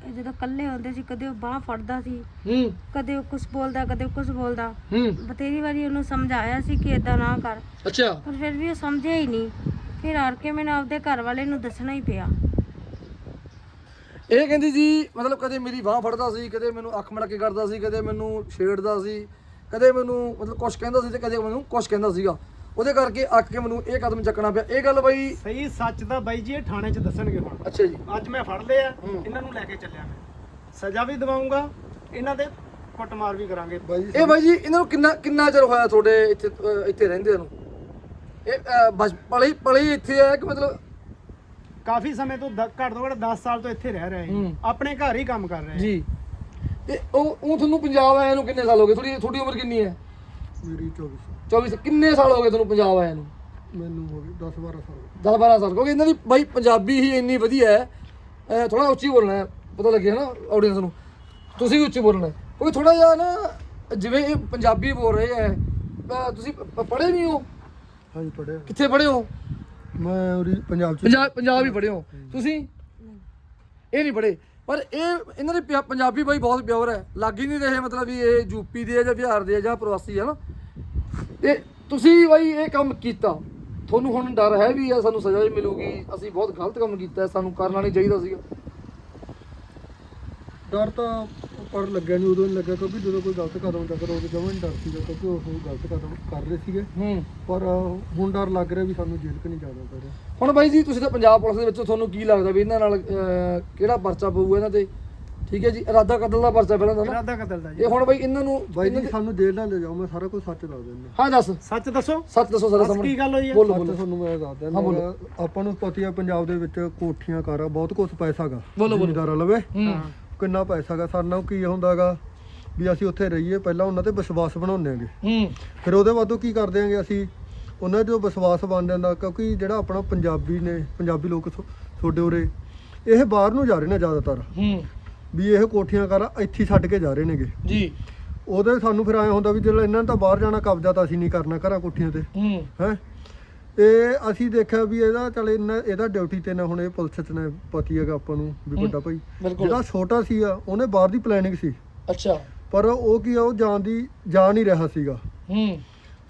ਇਹ ਜਦੋਂ ਇਕੱਲੇ ਹੁੰਦੇ ਸੀ ਕਦੇ ਉਹ ਬਾਹ ਫੜਦਾ ਸੀ ਹੂੰ। ਕਦੇ ਉਹ ਕੁਝ ਬੋਲਦਾ ਕਦੇ ਕੁਝ ਬੋਲਦਾ। ਹੂੰ। ਬਥੇਰੀ ਵਾਰੀ ਉਹਨੂੰ ਸਮਝਾਇਆ ਸੀ ਕਿ ਇਦਾਂ ਨਾ ਕਰ। ਅੱਛਾ। ਪਰ ਫਿਰ ਵੀ ਉਹ ਸਮਝਿਆ ਹੀ ਨਹੀਂ। ਫਿਰ ਆਰ ਕੇ ਮੈਨੂੰ ਆਪਦੇ ਘਰ ਵਾਲੇ ਨੂੰ ਦੱਸਣਾ ਹੀ ਪਿਆ। ਇਹ ਕਹਿੰਦੀ ਜੀ ਮਤਲਬ ਕਦੇ ਮੇਰੀ ਬਾਹ ਫੜਦਾ ਸੀ ਕਦੇ ਮੈਨੂੰ ਅੱਖ ਮੜ ਕੇ ਕਰਦਾ ਸੀ ਕਦੇ ਮੈਨੂੰ ਛੇੜਦਾ ਸੀ ਕਦੇ ਮੈਨੂੰ ਮਤਲਬ ਕੁਛ ਕਹਿੰਦਾ ਸੀ ਤੇ ਕਦੇ ਮੈਨੂੰ ਕੁਛ ਕਹਿੰਦਾ ਸੀਗਾ। ਉਹਦੇ ਕਰਕੇ ਅੱਕ ਕੇ ਮੈਨੂੰ ਇਹ ਕਦਮ ਚੱਕਣਾ ਪਿਆ। ਇਹ ਗੱਲ ਬਈ ਸਹੀ ਸੱਚ ਦਾ ਬਾਈ ਜੀ ਇਹ ਥਾਣੇ 'ਚ ਦੱਸਣਗੇ ਹੁਣ। ਅੱਛਾ ਜੀ। ਅੱਜ ਮੈਂ ਫੜ ਲਿਆ। ਇਹਨਾਂ ਨੂੰ ਲੈ ਕੇ ਚੱਲਿਆ ਮੈਂ। ਸਜ਼ਾ ਵੀ ਦਿਵਾਉਂਗਾ ਇਹਨਾਂ ਦੇ ਕੁੱਟਮਾਰ ਵੀ ਕਰਾਂਗੇ। ਇਹ ਬਾਈ ਜੀ ਇਹਨਾਂ ਨੂੰ ਕਿੰਨਾ ਕਿੰਨਾ ਚਿਰ ਹੋਇਆ ਤੁਹਾਡੇ ਇੱਥੇ ਇੱਥੇ ਰਹਿੰਦੇ ਨੂੰ? ਇਹ ਬਸ ਪਲੀ ਪਲੀ ਇੱਥੇ ਹੈ ਕਿ ਮਤਲਬ ਕਾਫੀ ਸਮੇਂ ਤੋਂ ਘੱਟ ਤੋਂ ਘੱਟ 10 ਸਾਲ ਤੋਂ ਇੱਥੇ ਰਹਿ ਰਹੇ ਆਪਣੇ ਘਰ ਹੀ ਕੰਮ ਕਰ ਰਹੇ ਆ। ਜੀ। ਤੇ ਉਹ ਉਹ ਤੁਹਾਨੂੰ ਪੰਜਾਬ ਆਇਆ ਨੂੰ ਕਿੰਨੇ ਸਾਲ ਹੋ ਗਏ? ਤੁਹਾਡੀ ਤੁਹਾਡੀ ਉਮਰ ਕਿੰਨੀ ਹੈ? ਮੇਰੀ 24 24 ਕਿੰਨੇ ਸਾਲ ਹੋ ਗਏ ਤੁਹਾਨੂੰ ਪੰਜਾਬ ਆਇਆ ਨੂੰ? ਮੈਨੂੰ ਹੋ ਗਈ 10 12 ਸਾਲ 10 12 ਸਾਲ। ਕਿਉਂਕਿ ਇਹਨਾਂ ਦੀ ਬਾਈ ਪੰਜਾਬੀ ਹੀ ਇੰਨੀ ਵਧੀਆ ਹੈ। ਥੋੜਾ ਉੱਚੀ ਬੋਲਣਾ ਹੈ। ਪਤਾ ਲੱਗੇ ਨਾ ਆਡੀਅנס ਨੂੰ। ਤੁਸੀਂ ਵੀ ਉੱਚੀ ਬੋਲਣਾ ਹੈ। ਕਿਉਂਕਿ ਥੋੜਾ ਜਿਹਾ ਨਾ ਜਿਵੇਂ ਇਹ ਪੰਜਾਬੀ ਬੋਲ ਰਹੇ ਹੈ ਅਹ ਤੁਸੀਂ ਪੜ੍ਹੇ ਨਹੀਂ ਹੋ? ਹਾਂਜੀ ਪੜਿਆ ਕਿੱਥੇ ਪੜ੍ਹੇ ਹੋ? ਮੈਂ ਉਰੀ ਪੰਜਾਬ ਚ ਪੰਜਾਬ ਪੰਜਾਬ ਹੀ ਪੜ੍ਹੇ ਹੋ। ਤੁਸੀਂ? ਇਹ ਨਹੀਂ ਪੜ੍ਹੇ। ਪਰ ਇਹ ਇਹਨਾਂ ਦੇ ਪੰਜਾਬੀ ਬਾਈ ਬਹੁਤ ਪਿਓਰ ਹੈ। ਲੱਗ ਹੀ ਨਹੀਂ ਰਹੇ ਮਤਲਬ ਵੀ ਇਹ ਯੂਪੀ ਦੇ ਆ ਜਾਂ ਬਿਹਾਰ ਦੇ ਆ ਜਾਂ ਪ੍ਰਵਾਸੀ ਹੈ ਨਾ। ਤੇ ਤੁਸੀਂ ਬਾਈ ਇਹ ਕੰਮ ਕੀਤਾ। ਤੁਹਾਨੂੰ ਹੁਣ ਡਰ ਹੈ ਵੀ ਆ ਸਾਨੂੰ ਸਜ਼ਾ ਵੀ ਮਿਲੂਗੀ। ਅਸੀਂ ਬਹੁਤ ਗਲਤ ਕੰਮ ਕੀਤਾ ਹੈ, ਸਾਨੂੰ ਕਰਨਾ ਨਹੀਂ ਚਾਹੀਦਾ ਸੀਗਾ। ਡਰ ਤਾਂ ਪਰ ਲੱਗਿਆ ਨਹੀਂ ਉਦੋਂ ਨਹੀਂ ਲੱਗਿਆ ਕਿਉਂਕਿ ਜਦੋਂ ਕੋਈ ਗਲਤ ਕਦਮ ਚੱਕਰ ਉਦੋਂ ਜਮਾਂ ਨਹੀਂ ਡਰ ਸੀਗਾ ਕਿਉਂਕਿ ਉਹ ਗਲਤ ਕਦਮ ਕਰ ਰਹੇ ਸੀਗੇ। ਹੂੰ। ਪਰ ਹੁਣ ਡਰ ਲੱਗ ਰਿਹਾ ਵੀ ਸਾਨੂੰ ਜੇਲ੍ਹ ਕਿ ਨਹੀਂ ਜਾਣਾ ਪੈ ਰਿਹਾ। ਹੁਣ ਬਾਈ ਜੀ ਤੁਸੀਂ ਤਾਂ ਪੰਜਾਬ ਪੁਲਿਸ ਦੇ ਵਿੱਚੋਂ ਤੁਹਾਨੂੰ ਕੀ ਲੱਗਦਾ ਵੀ ਇਹਨਾਂ ਨਾਲ ਅਹ, ਕਿਹੜਾ ਪਰਚਾ ਪਊਗਾ ਇਹਨਾਂ ਤੇ? ਠੀਕ ਹੈ ਜੀ ਇਰਾਦਾ ਕਤਲ ਦਾ ਪਰਚਾ ਪਹਿਲਾਂ ਦਾ ਨਾ। ਇਰਾਦਾ ਕਤਲ ਦਾ ਜੀ। ਇਹ ਹੁਣ ਬਾਈ ਇਹਨਾਂ ਨੂੰ ਬਾਈ ਜੀ ਦੇ- ਸਾਨੂੰ ਜੇਲ੍ਹ ਨਾਲ ਲੈ ਜਾਓ ਮੈਂ ਸਾਰਾ ਕੁਝ ਸੱਚ ਦੱਸ ਦਿੰਦਾ। ਹਾਂ ਦੱਸ। ਸੱਚ ਦੱਸੋ? ਸੱਚ ਦੱਸੋ ਦੱਸ ਸਾਹਮਣੇ। ਕੀ ਗੱਲ ਹੋਈ ਹੈ? ਬੋਲੋ ਸੱਚ ਬੋਲੋ। ਤੁਹਾਨੂੰ ਮੈਂ ਦੱਸ ਹਾਂ, ਦਿੰਦਾ ਬੋਲੋ। ਆਪਾਂ ਨੂੰ ਪਤਾ ਹੀ ਆ ਪੰਜਾਬ ਦੇ ਵਿੱਚ ਕੋਠੀਆਂ ਕਾਰਾਂ ਬਹੁਤ ਕੁਝ ਪੈਸਾਗਾ ਬੋਲੋ, ਬੋਲੋ। ਜ਼ਿਮੀਂਦਾਰਾਂ ਲਵੇ। ਹੂੰ। ਕਿੰਨਾ ਪੈਸਾਗਾ ਸਾਨੂੰ ਕੀ ਹੁੰਦਾਗਾ ਵੀ ਅਸੀਂ ਉੱਥੇ ਰਹੀਏ ਪਹਿਲਾਂ ਉਹਨਾਂ ਤੇ ਵਿਸ਼ਵਾਸ ਬਣਾਉਂਦੇ ਆਂਗੇ। ਹੂੰ। ਫਿਰ ਉਹਦੇ ਬਾਅਦ ਉਹ ਕੀ ਕਰਦੇ ਆਂਗੇ ਅਸੀਂ? ਉਹਨਾਂ ਜੋ ਵਿਸ਼ਵਾਸ ਬਣ ਜਾਂਦਾ ਕਿਉਂਕਿ ਜਿਹੜਾ ਆਪਣਾ ਪੰਜਾਬੀ ਨੇ ਪੰਜਾਬੀ ਲੋਕ ਤੁਹਾਡੇ ਉਰੇ ਇਹ ਬਾਹਰ ਨੂੰ ਜਾ ਰਹੇ ਨੇ ਜ਼ਿਆਦਾਤਰ। ਹੂੰ। ਵੀ ਇਹ ਕੋਠੀਆਂ ਕਾਰਾਂ ਇੱਥੇ ਛੱਡ ਕੇ ਜਾ ਰਹੇ ਨੇਗੇ। ਜੀ। ਉਹਦੇ ਸਾਨੂੰ ਫਿਰ ਐਂ ਹੁੰਦਾ ਵੀ ਜਦੋਂ ਇਹਨਾਂ ਨੇ ਤਾਂ ਬਾਹਰ ਜਾਣਾ ਕਬਜ਼ਾ ਤਾਂ ਅਸੀਂ ਨਹੀਂ ਕਰਨਾ ਘਰਾਂ ਕੋਠੀਆਂ ਤੇ। ਹੂੰ। ਹੈ? ਇਹ ਅਸੀਂ ਦੇਖਿਆ ਵੀ ਇਹਦਾ ਚਲ ਇਹਨਾਂ ਇਹਦਾ ਡਿਊਟੀ ਤੇ ਨਾ ਹੁਣ ਇਹ ਪੁਲਿਸ ਚ ਨੇ ਪਤੀ ਹੈਗਾ ਆਪਾਂ ਨੂੰ ਵੀ ਵੱਡਾ ਭਾਈ। ਜਿਹੜਾ ਛੋਟਾ ਸੀ ਆ ਉਹਨੇ ਬਾਹਰ ਦੀ ਪਲੈਨਿੰਗ ਸੀ। ਅੱਛਾ। ਪਰ ਉਹ ਕੀ ਆ ਉਹ ਜਾਣ ਦੀ ਜਾ ਨਹੀਂ ਰਿਹਾ ਸੀਗਾ। ਹੂੰ।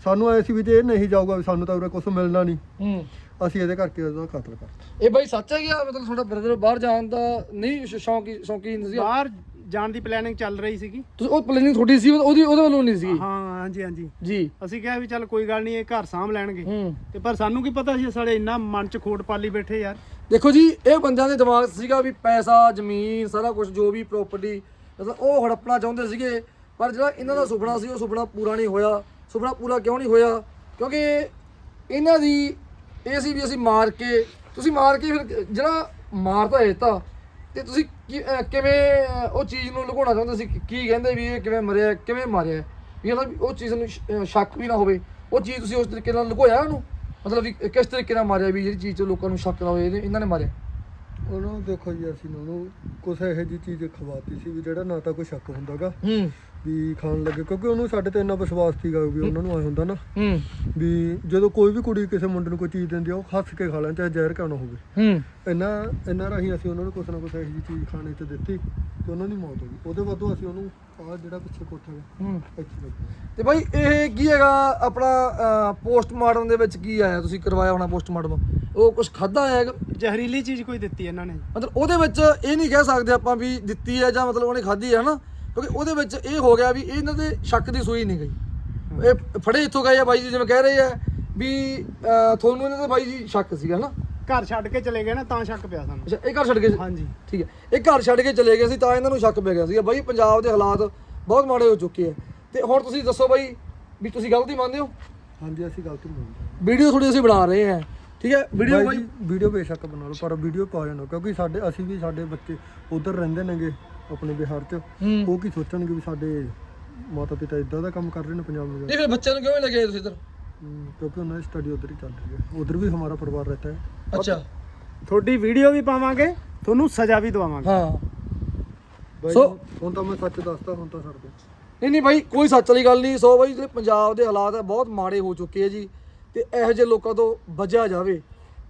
ਸਾਨੂੰ ਐ ਸੀ ਵੀ ਜੇ ਇਹ ਨਹੀਂ ਜਾਊਗਾ ਸਾਨੂੰ ਤਾਂ ਉਰੇ ਕੁਝ ਮਿਲਣਾ ਨਹੀਂ। ਹੂੰ। ਅਸੀਂ ਇਹਦੇ ਕਰਕੇ ਉਹਦਾ ਕਤਲ ਕਰਤਾ। ਇਹ ਬਾਈ ਸੱਚ ਹੈ ਗਿਆ ਮਤਲਬ ਤੁਹਾਡਾ ਬ੍ਰਦਰ ਬਾਹਰ ਜਾਣ ਦਾ ਨਹੀਂ ਸ਼- ਸ਼ੌਂਕੀ ਸ਼ੌਂਕੀਨ ਸੀ? ਬਾਹਰ ਜਾਣ ਦੀ ਪਲੈਨਿੰਗ ਚੱਲ ਰਹੀ ਸੀਗੀ। ਤੁਸੀਂ ਉਹ ਪਲੈਨਿੰਗ ਤੁਹਾਡੀ ਸੀ ਉਹਦੀ ਉਹਦੇ ਵੱਲੋਂ ਨਹੀਂ ਸੀ? ਹਾਂ ਹਾਂਜੀ ਹਾਂਜੀ। ਜੀ। ਅਸੀਂ ਕਿਹਾ ਵੀ ਚੱਲ ਕੋਈ ਗੱਲ ਨਹੀਂ ਇਹ ਘਰ ਸਾਂਭ ਲੈਣਗੇ। ਹੂੰ। ਤੇ ਪਰ ਸਾਨੂੰ ਕੀ ਪਤਾ ਸੀ ਸਾਡੇ ਇੰਨਾ ਮਨ ਚ ਖੋਟ ਪਾਲੀ ਬੈਠੇ ਯਾਰ। ਦੇਖੋ ਜੀ ਇਹ ਬੰਦਿਆਂ ਦੇ ਦਿਮਾਗ 'ਚ ਸੀਗਾ ਵੀ ਪੈਸਾ ਜ਼ਮੀਨ ਸਾਰਾ ਕੁਝ ਜੋ ਵੀ ਪ੍ਰਾਪਰਟੀ ਮਤਲਬ ਉਹ ਹੜੱਪਣਾ ਚਾਹੁੰਦੇ ਸੀਗੇ। ਪਰ ਜਿਹੜਾ ਇਹਨਾਂ ਦਾ ਸੁਪਨਾ ਸੀ ਉਹ ਸੁਪਨਾ ਪੂਰਾ ਨਹੀਂ ਹੋਇਆ। ਸੁਪਨਾ ਪੂਰਾ ਕਿਉਂ ਨਹੀਂ ਹੋਇਆ? ਕਿਉਂਕਿ ਇਹਨਾਂ ਦੀ ਇਹ ਸੀ ਵੀ ਅਸੀਂ ਮਾਰ ਕੇ ਤੁਸੀਂ ਮਾਰ ਕੇ ਫਿਰ ਜਿਹੜਾ ਮਾਰਤਾ ਦਿੱਤਾ ਤੇ ਤੁਸੀਂ ਕਿਵੇਂ ਉਹ ਚੀਜ਼ ਨੂੰ ਲੁਕਾਉਣਾ ਚਾਹੁੰਦੇ ਸੀ? ਕਿ- ਕਹਿੰਦੇ ਵੀ ਇਹ ਕਿਵੇਂ ਮਰਿਆ ਕਿਵੇਂ ਮਾਰਿਆ? ਵੀ ਵੀ ਉਹ ਚੀਜ਼ ਨੂੰ ਸ਼ੱਕ ਵੀ ਨਾ ਹੋਵੇ। ਉਹ ਚੀਜ਼ ਤੁਸੀਂ ਉਸ ਤਰੀਕੇ ਨਾਲ ਲੁਕੋਇਆ ਉਹਨੂੰ? ਮਤਲਬ ਵੀ ਕਿਸ ਤਰੀਕੇ ਨਾਲ ਮਾਰਿਆ ਵੀ ਜਿਹੜੀ ਚੀਜ਼ 'ਚ ਲੋਕਾਂ ਨੂੰ ਸ਼ੱਕ ਨਾ ਹੋਵੇ ਇਹਨੇ- ਇਹਨਾਂ ਨੇ ਮਾਰਿਆ? ਉਹਨੂੰ ਦੇਖੋ ਜੀ ਅਸੀਂ ਉਹਨੂੰ ਕੁਛ ਇਹੋ ਜੀ ਚੀਜ਼ ਖਵਾਤੀ ਸੀ ਵੀ ਜਿਹੜਾ ਨਾ ਤਾਂ ਕੋਈ ਸ਼ੱਕ ਹੁੰਦਾਗਾ। ਹੂੰ। ਵੀ ਖਾਣ ਲੱਗੇ ਕਿਉਂਕਿ ਉਹਨੂੰ ਸਾਡੇ ਤੇ ਇੰਨਾ ਵਿਸ਼ਵਾਸ ਸੀਗਾ ਵੀ ਉਹਨਾਂ ਨੂੰ ਐ ਹੁੰਦਾ ਨਾ। ਹੂੰ। ਵੀ ਜਦੋਂ ਕੋਈ ਵੀ ਕੁੜੀ ਕਿਸੇ ਮੁੰਡੇ ਨੂੰ ਕੋਈ ਚੀਜ਼ ਦਿੰਦੀ ਆ ਉਹ ਹੱਸ ਕੇ ਖਾ ਲੈਣ ਚਾਹੇ ਜ਼ਹਿਰ ਕਿਉਂ ਨਾ ਹੋਵੇ। ਹੂੰ। ਇੰਨਾ ਇੰਨਾ ਰਾਹੀਂ ਅਸੀਂ ਉਹਨਾਂ ਨੂੰ ਕੁਛ ਨਾ ਕੁਛ ਇਹੋ ਜਿਹੀ ਚੀਜ਼ ਖਾਣੇ ਤੇ ਦਿੱਤੀ ਤੇ ਉਹਨਾਂ ਦੀ ਮੌਤ ਹੋ ਗਈ। ਉਹਦੇ ਬਾਅਦੋਂ ਅਸੀਂ ਉਹਨੂੰ ਆਹ ਜਿਹੜਾ ਪਿੱਛੇ ਕੋਠਾ ਹੈ ਹੂੰ। ਇੱਥੇ ਲੱਗਿਆ ਤੇ ਬਾਈ ਇਹ ਕੀ ਹੈਗਾ ਆਪਣਾ ਪੋਸਟਮਾਰਟਮ ਦੇ ਵਿੱਚ ਕੀ ਆਇਆ? ਤੁਸੀਂ ਕਰਵਾਇਆ ਹੋਣਾ ਪੋਸਟਮਾਰਟਮ ਉਹ ਕੁਝ ਖਾਦਾ ਹੈ ਜ਼ਹਿਰੀਲੀ ਚੀਜ਼ ਕੋਈ ਦਿੱਤੀ ਇਹਨਾਂ ਨੇ। ਮਤਲਬ ਉਹਦੇ ਵਿੱਚ ਇਹ ਨਹੀਂ ਕਹਿ ਸਕਦੇ ਆਪਾਂ ਵੀ ਦਿੱਤੀ ਹੈ ਜਾਂ ਮਤਲਬ ਉਹਨੇ ਖਾਧੀ ਹੈ ਹਨਾ? ਕਿਉਂਕਿ ਉਹਦੇ ਵਿੱਚ ਇਹ ਹੋ ਗਿਆ ਵੀ ਇਹਨਾਂ ਦੇ ਸ਼ੱਕ ਦੀ ਸੂਈ ਨਹੀਂ ਗਈ। ਇਹ ਫੜੇ ਇੱਥੋਂ ਗਏ ਆ ਬਾਈ ਜੀ ਜਿਵੇਂ ਕਹਿ ਰਹੇ ਆ ਵੀ ਤੁਹਾਨੂੰ ਇਹਨਾਂ ਦੇ ਬਾਈ ਜੀ ਸ਼ੱਕ ਸੀਗਾ ਹਨਾ ਘਰ ਛੱਡ ਕੇ ਚਲੇ ਗਏ ਨਾ ਤਾਂ ਸ਼ੱਕ ਪਿਆ ਸਾਨੂੰ। ਅੱਛਾ ਇਹ ਘਰ ਛੱਡ ਕੇ ਹਾਂਜੀ। ਠੀਕ ਹੈ। ਇਹ ਘਰ ਛੱਡ ਕੇ ਚਲੇ ਗਏ ਸੀ ਤਾਂ ਇਹਨਾਂ ਨੂੰ ਸ਼ੱਕ ਪੈ ਗਿਆ ਸੀ ਬਾਈ ਪੰਜਾਬ ਦੇ ਹਾਲਾਤ ਬਹੁਤ ਮਾੜੇ ਹੋ ਚੁੱਕੇ ਆ। ਤੇ ਹੁਣ ਤੁਸੀਂ ਦੱਸੋ ਬਾਈ ਵੀ ਤੁਸੀਂ ਗਲਤੀ ਮੰਨਦੇ ਹੋ? ਹਾਂਜੀ ਅਸੀਂ ਗਲਤੀ ਮੰਨਦੇ ਹਾਂ। ਵੀਡੀਓ ਥੋੜੀ ਅਸੀਂ ਬਣਾ ਰਹੇ ਹਾਂ। ਠੀਕ ਹੈ ਵੀਡੀਓ ਬਾਈ ਵੀਡੀਓ ਬੇਸ਼ੱਕ ਬਣਾ ਲਓ ਪਰ ਵੀਡੀਓ ਪਾ ਜਾਣਾ ਕਿਉਂਕਿ ਸਾਡੇ ਅਸੀਂ ਵੀ ਸਾਡੇ ਬੱਚੇ ਉਧਰ ਰਹਿੰਦੇ ਨੇਗੇ। ਆਪਣੇ ਬਿਹਾਰ 'ਚ। ਹੂੰ। ਉਹ ਕੀ ਸੋਚਣਗੇ ਵੀ ਸਾਡੇ ਮਾਤਾ ਪਿਤਾ ਇਦਾਂ ਦਾ ਕੰਮ ਕਰ ਰਹੇ ਨੇ ਪੰਜਾਬ ਵਿੱਚ? ਨਹੀਂ ਫਿਰ ਬੱਚਿਆਂ ਨੂੰ ਕਿਉਂ ਨਹੀਂ ਲੱਗੇ ਤੁਸੀਂ ਇੱਧਰ? ਕਿਉਂਕਿ ਉਹਨਾਂ ਦੀ ਸਟੱਡੀ ਉਧਰ ਹੀ ਚੱਲ ਰਹੀ ਹੈ। ਉਧਰ ਵੀ ਹਮਾਰਾ ਪਰਿਵਾਰ ਰਹਤਾ ਹੈ। ਅੱਛਾ। ਤੁਹਾਡੀ ਵੀਡੀਓ ਵੀ ਪਾਵਾਂਗੇ ਤੁਹਾਨੂੰ ਸਜ਼ਾ ਵੀ ਦਵਾਵਾਂਗੇ। ਹਾਂ। ਬਾਈ ਸੋ- ਹੁਣ ਤਾਂ ਮੈਂ ਸੱਚ ਦੱਸਦਾ ਹੁਣ ਤਾਂ ਛੱਡ ਦੋ ਨਹੀਂ ਨਹੀਂ ਬਾਈ ਕੋਈ ਸੱਚ ਵਾਲੀ ਗੱਲ ਨਹੀਂ। ਸੋ ਬਾਈ ਜਿਹੜੇ ਪੰਜਾਬ ਦੇ ਹਾਲਾਤ ਹੈ ਬਹੁਤ ਮਾੜੇ ਹੋ ਚੁੱਕੇ ਆ ਜੀ। ਤੇ ਇਹੋ ਜਿਹੇ ਲੋਕਾਂ ਤੋਂ ਬਚਿਆ ਜਾਵੇ।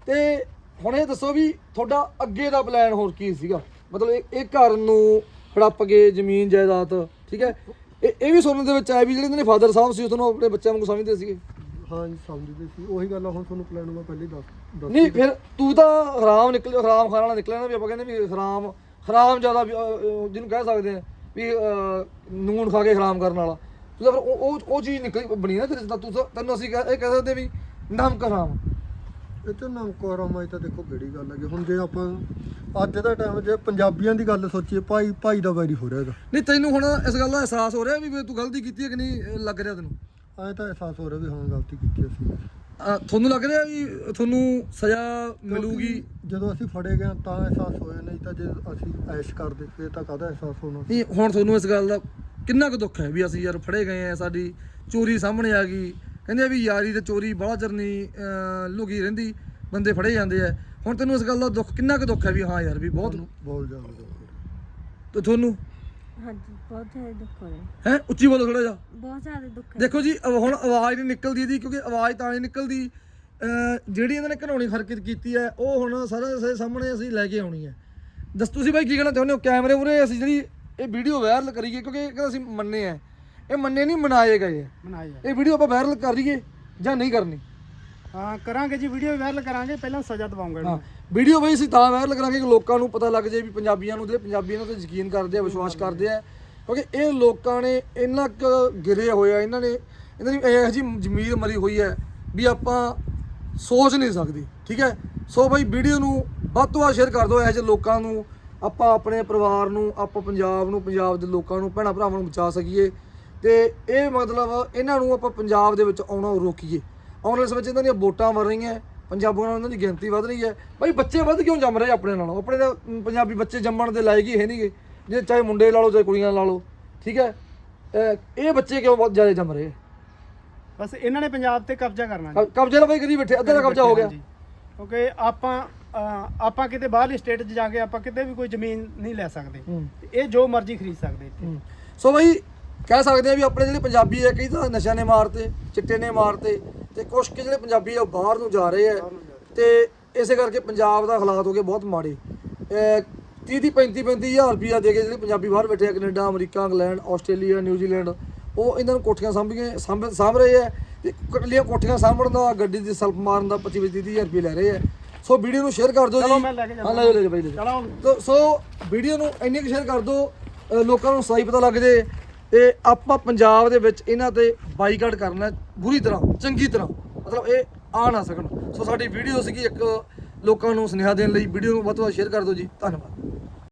ਤੇ ਹੁਣ ਇਹ ਦੱਸੋ ਵੀ ਤੁਹਾਡਾ ਅੱਗੇ ਦਾ ਪਲਾਨ ਹੋਰ ਕੀ ਸੀਗਾ? ਮਤਲਬ ਇਹ ਇਹ ਘਰ ਨੂੰ ਹੜੱਪ ਕੇ ਜ਼ਮੀਨ ਜਾਇਦਾਦ ਠੀਕ ਹੈ? ਇਹ ਇਹ ਵੀ ਸੁਣਨ ਦੇ ਵਿੱਚ ਆਇਆ ਵੀ ਜਿਹੜੇ ਇਹਨਾਂ ਦੇ ਫਾਦਰ ਸਾਹਿਬ ਸੀ ਉਹ ਤੁਹਾਨੂੰ ਆਪਣੇ ਬੱਚਿਆਂ ਵਾਂਗੂ ਸਮਝਦੇ ਸੀਗੇ। ਹਾਂ ਜੀ ਸਮਝਦੇ ਸੀ। ਉਹੀ ਗੱਲ ਆ ਹੁਣ ਤੁਹਾਨੂੰ ਪਲਾਨ ਮੈਂ ਪਹਿਲੇ ਦੱਸ ਦੱਸ ਨਹੀਂ ਫਿਰ ਤੂੰ ਤਾਂ ਹਰਾਮ ਨਿਕਲ ਹਰਾਮ ਖਾਣ ਵਾਲਾ ਨਿਕਲਿਆ ਨਾ ਵੀ ਆਪਾਂ ਕਹਿੰਦੇ ਵੀ ਹਰਾਮ ਹਰਾਮ ਜ਼ਿਆਦਾ ਵੀ, ਅਹ, ਅਹ, ਜਿਹਨੂੰ ਕਹਿ ਸਕਦੇ ਆ ਵੀ ਅਹ, ਨੂਣ ਖਾ ਕੇ ਹਰਾਮ ਕਰਨ ਵਾਲਾ। ਤੂੰ ਤਾਂ ਫਿਰ ਉਹ ਉਹ ਉਹ ਚੀਜ਼ ਨਿਕਲੀ ਬਣੀ ਨਾ ਤੇਰੇ 'ਚ ਤਾਂ ਤੂੰ ਤਾਂ- ਤੈਨੂੰ ਅਸੀਂ ਕਹਿ- ਇਹ ਕਹਿ ਸਕਦੇ ਵੀ ਨਮਕ ਹਰਾਮ। ਇਹ ਤਾਂ ਨਾਮ ਕੋਰਮਾ ਤਾਂ ਦੇਖੋ ਕਿਹੜੀ ਗੱਲ ਹੈਗੀ। ਹੁਣ ਜੇ ਆਪਾਂ ਅੱਜ ਦਾ ਟਾਈਮ ਜੇ ਪੰਜਾਬੀਆਂ ਦੀ ਗੱਲ ਸੋਚੀਏ ਭਾਈ ਭਾਈ ਦਾ ਵੈਰੀ ਹੋ ਰਿਹਾ ਹੈਗਾ। ਨਹੀਂ ਤੈਨੂੰ ਹੁਣ ਇਸ ਗੱਲ ਦਾ ਅਹਿਸਾਸ ਹੋ ਰਿਹਾ ਵੀ ਵੀ ਤੂੰ ਗਲਤੀ ਕੀਤੀ ਹੈ ਕਿ ਨਹੀਂ ਇਹ ਲੱਗ ਰਿਹਾ ਤੈਨੂੰ? ਐਂ ਤਾਂ ਅਹਿਸਾਸ ਹੋ ਰਿਹਾ ਵੀ ਹਾਂ ਗਲਤੀ ਕੀਤੀ ਅਸੀਂ। ਅਹ, ਤੁਹਾਨੂੰ ਲੱਗ ਰਿਹਾ ਵੀ ਤੁਹਾਨੂੰ ਸਜ਼ਾ ਮਿਲੂਗੀ? ਜਦੋਂ ਅਸੀਂ ਫੜੇ ਗਏ ਤਾਂ ਅਹਿਸਾਸ ਹੋਇਆ ਨਹੀਂ ਤਾਂ ਜੇ ਅਸੀਂ ਐਸ਼ ਕਰਦੇ ਫਿਰ ਤਾਂ ਕਾਹਦਾ ਅਹਿਸਾਸ ਹੋਣਾ? ਨਹੀਂ ਹੁਣ ਤੁਹਾਨੂੰ ਇਸ ਗੱਲ ਦਾ ਕਿੰਨਾ ਕੁ ਦੁੱਖ ਹੈ ਵੀ ਅਸੀਂ ਯਾਰ ਫੜੇ ਗਏ ਆ ਸਾਡੀ ਚੋਰੀ ਸਾਹਮਣੇ ਆ ਗਈ। ਕਹਿੰਦੇ ਵੀ ਯਾਰੀ ਤੇ ਚੋਰੀ ਬੜਾ ਅਹ, ਲੁਕੀ ਰਹਿੰਦੀ ਬੰਦੇ ਫੜੇ ਜਾਂਦੇ ਆ। ਹੁਣ ਤੈਨੂੰ ਇਸ ਗੱਲ ਦਾ ਦੁੱਖ ਕਿੰਨਾ ਕੁ ਦੁੱਖ ਹੈ ਵੀ ਹਾਂ ਯਾਰ ਵੀ ਬਹੁਤ ਬਹੁਤ ਜ਼ਿਆਦਾ ਤੇ ਤੁਹਾਨੂੰ? ਹਾਂਜੀ ਬਹੁਤ ਜ਼ਿਆਦਾ ਦੁੱਖ ਹੋ ਰਿਹਾ ਹੈ? ਉੱਚੀ ਬੋਲੋ ਥੋੜਾ ਜਿਹਾ। ਬਹੁਤ ਜ਼ਿਆਦਾ ਦੁੱਖ ਹੈ। ਦੇਖੋ ਜੀ ਅਹ ਹੁਣ ਆਵਾਜ਼ ਨਹੀਂ ਨਿਕਲਦੀ ਇਹਦੀ ਕਿਉਂਕਿ ਆਵਾਜ਼ ਤਾਂ ਨਹੀਂ ਨਿਕਲਦੀ। ਅਹ, ਜਿਹੜੀ ਇਹਨਾਂ ਨੇ ਘਨੌਣੀ ਹਰਕਤ ਕੀਤੀ ਹੈ ਉਹ ਹੁਣ ਸਾਰਾ ਸਾਹਮਣੇ ਅਸੀਂ ਲੈ ਕੇ ਆਉਣੀ ਹੈ। ਦੱਸ ਤੁਸੀਂ ਬਾਈ ਕੀ ਕਹਿਣਾ ਚਾਹੁੰਦੇ ਹੋ? ਕੈਮਰੇ ਉਰੇ ਅਸੀਂ ਜਿਹੜੀ ਇਹ ਵੀਡੀਓ ਵਾਇਰਲ ਕਰੀਏ ਕਿਉਂਕਿ ਇਹ ਕਹਿੰਦਾ ਅਸੀਂ ਮੰਨੇ ਆ ਇਹ ਮੰਨੇ ਨਹੀਂ ਮਨਾਏ ਗਏ। ਆ ਇਹ ਵੀਡੀਓ ਆਪਾਂ ਵਾਇਰਲ ਕਰੀਏ ਜਾਂ ਨਹੀਂ ਕਰਨੀ? ਹਾਂ ਕਰਾਂਗੇ ਜੀ ਵੀਡੀਓ ਵਾਇਰਲ ਕਰਾਂਗੇ ਪਹਿਲਾਂ ਸਜ਼ਾ ਦਵਾਉਂਗੇ ਹਾਂ ਵੀਡੀਓ ਬਈ ਅਸੀਂ ਤਾਂ ਵਾਇਰਲ ਕਰਾਂਗੇ ਕਿ ਲੋਕਾਂ ਨੂੰ ਪਤਾ ਲੱਗ ਜਾਏ ਵੀ ਪੰਜਾਬੀਆਂ ਨੂੰ ਜਿਹੜੇ ਪੰਜਾਬੀ ਇਹਨਾਂ ਤੇ ਯਕੀਨ ਕਰਦੇ ਆ ਵਿਸ਼ਵਾਸ ਕਰਦੇ ਆ। ਕਿਉਂਕਿ ਇਹ ਲੋਕਾਂ ਨੇ ਇੰਨਾ ਕੁ ਗਿਰੇ ਹੋਇਆ ਇਹਨਾਂ ਨੇ ਇਹਨਾਂ ਦੀ ਇਹੋ ਜਿਹੀ ਜ਼ਮੀਰ ਮਰੀ ਹੋਈ ਹੈ ਵੀ ਆਪਾਂ ਸੋਚ ਨਹੀਂ ਸਕਦੀ ਠੀਕ ਹੈ? ਸੋ ਬਈ ਵੀਡੀਓ ਨੂੰ ਵੱਧ ਤੋਂ ਵੱਧ ਸ਼ੇਅਰ ਕਰ ਦਿਓ ਇਹੋ ਜਿਹੇ ਲੋਕਾਂ ਨੂੰ ਆਪਾਂ ਆਪਣੇ ਪਰਿਵਾਰ ਨੂੰ ਆਪਾਂ ਪੰਜਾਬ ਨੂੰ ਪੰਜਾਬ ਦੇ ਲੋਕਾਂ ਨੂੰ ਭੈਣਾਂ ਭਰਾਵਾਂ ਨੂੰ ਬਚਾ ਸਕੀਏ। ਤੇ ਇਹ ਮਤਲਬ ਇਹਨਾਂ ਨੂੰ ਆਪਾਂ ਪੰਜਾਬ ਦੇ ਵਿੱਚ ਆਉਣਾ ਰੋਕੀਏ। ਆਉਣ ਵਾਲੇ ਸਮੇਂ 'ਚ ਇਹਨਾਂ ਦੀਆਂ ਵੋਟਾਂ ਵਧ ਰਹੀਆਂ ਪੰਜਾਬੀਆਂ ਨਾਲ ਇਹਨਾਂ ਦੀ ਗਿਣਤੀ ਵਧ ਰਹੀ ਹੈ। ਬਈ ਬੱਚੇ ਵੱਧ ਕਿਉਂ ਜੰਮ ਰਹੇ ਆਪਣੇ ਨਾਲੋਂ? ਆਪਣੇ ਮ, ਪੰਜਾਬੀ ਬੱਚੇ ਜੰਮਣ ਦੇ ਲਾਇਕ ਹੀ ਹੈ ਨਹੀਂਗੇ ਜੇ ਚਾਹੇ ਮੁੰਡੇ ਲਾ ਲਓ ਚਾਹੇ ਕੁੜੀਆਂ ਲਾ ਲਓ ਠੀਕ ਹੈ? ਇਹ ਬੱਚੇ ਕਿਉਂ ਬਹੁਤ ਜ਼ਿਆਦਾ ਜੰਮ ਰਹੇ? ਬਸ ਇਹਨਾਂ ਨੇ ਪੰਜਾਬ ਤੇ ਕਬਜ਼ਾ ਕਰਨਾ ਕਬਜ਼ੇ ਦਾ ਬਈ ਕਦੀ ਬੈਠੇ ਅੱਧਾ ਦਾ ਕਬਜ਼ਾ ਹੋ ਗਿਆ। ਕਿਉਂਕਿ ਆਪਾਂ ਆਪਾਂ ਕਿਤੇ ਬਾਹਰਲੀ ਸਟੇਟ 'ਚ ਜਾ ਕੇ ਆਪਾਂ ਕਿਤੇ ਵੀ ਕੋਈ ਜ਼ਮੀਨ ਨਹੀਂ ਲੈ ਸਕਦੇ। ਇਹ ਜੋ ਮਰਜ਼ੀ ਖਰੀਦ ਸਕਦੇ ਇੱਥੇ। ਸੋ ਬਈ ਕਹਿ ਸਕਦੇ ਆ ਵੀ ਆਪਣੇ ਜਿਹੜੇ ਪੰਜਾਬੀ ਆ ਕਈ ਤਾਂ ਨਸ਼ਿਆਂ ਨੇ ਮਾਰਤੇ ਚਿੱਟੇ ਨੇ ਮਾਰਤੇ ਤੇ ਕੁਝ ਕਿ ਜਿਹੜੇ ਪੰਜਾਬੀ ਆ ਉਹ ਬਾਹਰ ਨੂੰ ਜਾ ਰਹੇ ਆ ਤੇ ਇਸੇ ਕਰਕੇ ਪੰਜਾਬ ਦਾ ਹਾਲਾਤ ਹੋ ਗਏ ਬਹੁਤ ਮਾੜੇ। 30 ਦੀ 35 35 ਹਜ਼ਾਰ ਰੁਪਇਆ ਦੇ ਕੇ ਜਿਹੜੇ ਪੰਜਾਬੀ ਬਾਹਰ ਬੈਠੇ ਆ Canada America England Australia New Zealand ਉਹ ਇਹਨਾਂ ਨੂੰ ਕੋਠੀਆਂ ਸਾਂਭੀਆਂ ਸਾਂਭ ਰਹੇ ਆ ਤੇ ਕੱਲੀਆਂ ਕੋਠੀਆਂ ਸਾਂਭਣ ਦਾ ਗੱਡੀ ਦੀ ਸਲਫ ਮਾਰਨ ਦਾ 25 25 ਹਜ਼ਾਰ ਰੁਪਏ ਲੈ ਰਹੇ ਆ। ਸੋ ਵੀਡੀਓ ਨੂੰ ਸ਼ੇਅਰ ਕਰ ਦਿਓ ਜੀ। ਹਾਂ, ਲੈ ਜਾਓ, ਲੈ ਜਾਓ ਬਾਈ ਸੋ ਵੀਡੀਓ ਨੂੰ ਇੰਨੀ ਕੁ ਸ਼ੇਅਰ ਕਰ ਦਿਓ ਲੋਕਾਂ ਨੂੰ ਸਹੀ ਪਤਾ ਲੱਗ ਜੇ। ਤੇ ਆਪਾਂ ਪੰਜਾਬ ਦੇ ਵਿੱਚ ਇਹਨਾਂ ਤੇ ਬਾਈਕਾਟ ਕਰਨਾ ਬੁਰੀ ਤਰ੍ਹਾਂ, ਚੰਗੀ ਤਰ੍ਹਾਂ, ਮਤਲਬ ਇਹ ਆ ਨਾ ਸਕਣ। ਸੋ ਸਾਡੀ ਵੀਡੀਓ ਸੀਗੀ ਇੱਕ ਲੋਕਾਂ ਨੂੰ ਸੁਨੇਹਾ ਦੇਣ ਲਈ। ਵੀਡੀਓ ਨੂੰ ਵੱਧ ਤੋਂ ਵੱਧ ਸ਼ੇਅਰ ਕਰ ਦਿਓ ਜੀ। ਧੰਨਵਾਦ।